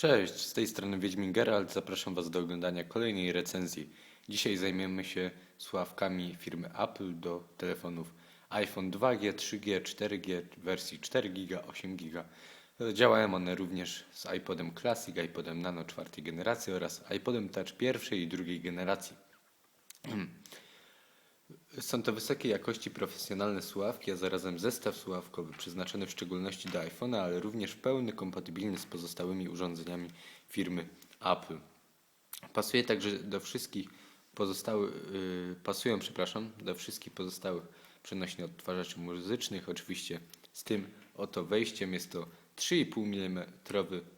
Cześć, z tej strony Wiedźmin Geralt. Zapraszam Was do oglądania kolejnej recenzji. Dzisiaj zajmiemy się słuchawkami firmy Apple do telefonów iPhone 2G, 3G, 4G w wersji 4 GB, 8 GB. Działają one również z iPodem Classic, iPodem Nano czwartej generacji oraz iPodem Touch pierwszej i drugiej generacji. Są to wysokiej jakości profesjonalne słuchawki, a zarazem zestaw słuchawkowy przeznaczony w szczególności do iPhone'a, ale również pełny, kompatybilny z pozostałymi urządzeniami firmy Apple. Pasuje także do wszystkich pozostałych, yy, pasują, przepraszam, do wszystkich pozostałych przenośnie odtwarzaczy muzycznych, oczywiście z tym oto wejściem jest to 3,5 mm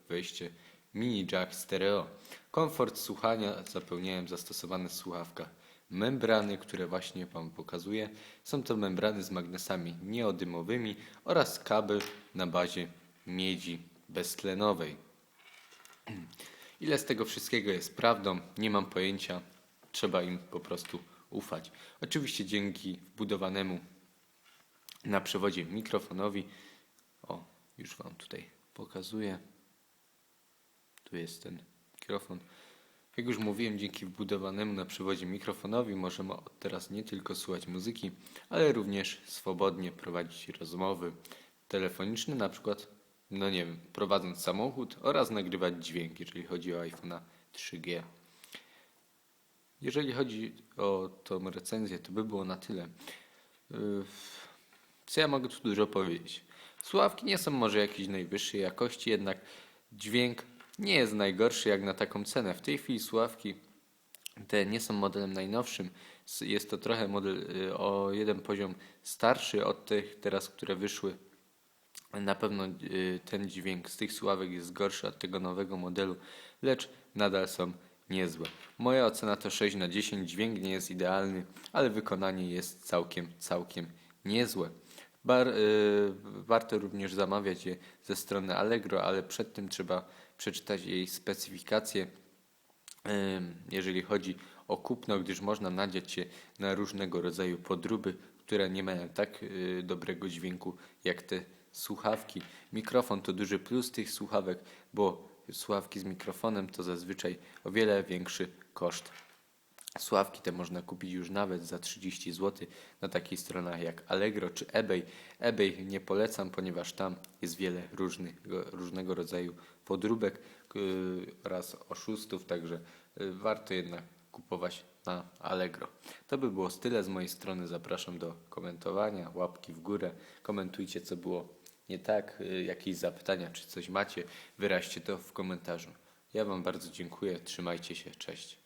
wejście mini jack stereo. Komfort słuchania zapewniają zastosowane w słuchawkach membrany, które właśnie Wam pokazuję. Są to membrany z magnesami nieodymowymi oraz kabel na bazie miedzi beztlenowej. Ile z tego wszystkiego jest prawdą, nie mam pojęcia. Trzeba im po prostu ufać. Oczywiście dzięki wbudowanemu na przewodzie mikrofonowi. O, już Wam tutaj pokazuję. Tu jest ten mikrofon. Jak już mówiłem, dzięki wbudowanemu na przewodzie mikrofonowi możemy od teraz nie tylko słuchać muzyki, ale również swobodnie prowadzić rozmowy telefoniczne, na przykład, no nie wiem, prowadząc samochód oraz nagrywać dźwięk, jeżeli chodzi o iPhone'a 3G. Jeżeli chodzi o tą recenzję, to by było na tyle. Yy, Co ja mogę tu dużo powiedzieć? Słuchawki nie są może jakiejś najwyższej jakości, jednak dźwięk nie jest najgorszy jak na taką cenę. W tej chwili słuchawki te nie są modelem najnowszym. Jest to trochę model y, o jeden poziom starszy od tych teraz, które wyszły. Na pewno y, ten dźwięk z tych słuchawek jest gorszy od tego nowego modelu, lecz nadal są niezłe. Moja ocena to 6 na 10. Dźwięk nie jest idealny, ale wykonanie jest całkiem, całkiem niezłe. Bar, y, warto również zamawiać je ze strony Allegro, ale przed tym trzeba przeczytać jej specyfikację, ym, jeżeli chodzi o kupno, gdyż można nadziać się na różnego rodzaju podróby, które nie mają tak y, dobrego dźwięku jak te słuchawki. Mikrofon to duży plus tych słuchawek, bo słuchawki z mikrofonem to zazwyczaj o wiele większy koszt. Słuchawki te można kupić już nawet za 30 zł na takich stronach jak Allegro czy eBay. eBay nie polecam, ponieważ tam jest wiele różnego, różnego rodzaju podróbek oraz oszustów, także yy, warto jednak kupować na Allegro. To by było tyle z mojej strony. Zapraszam do komentowania, łapki w górę. Komentujcie, co było nie tak, yy, jakieś zapytania, czy coś macie. Wyraźcie to w komentarzu. Ja Wam bardzo dziękuję. Trzymajcie się. Cześć.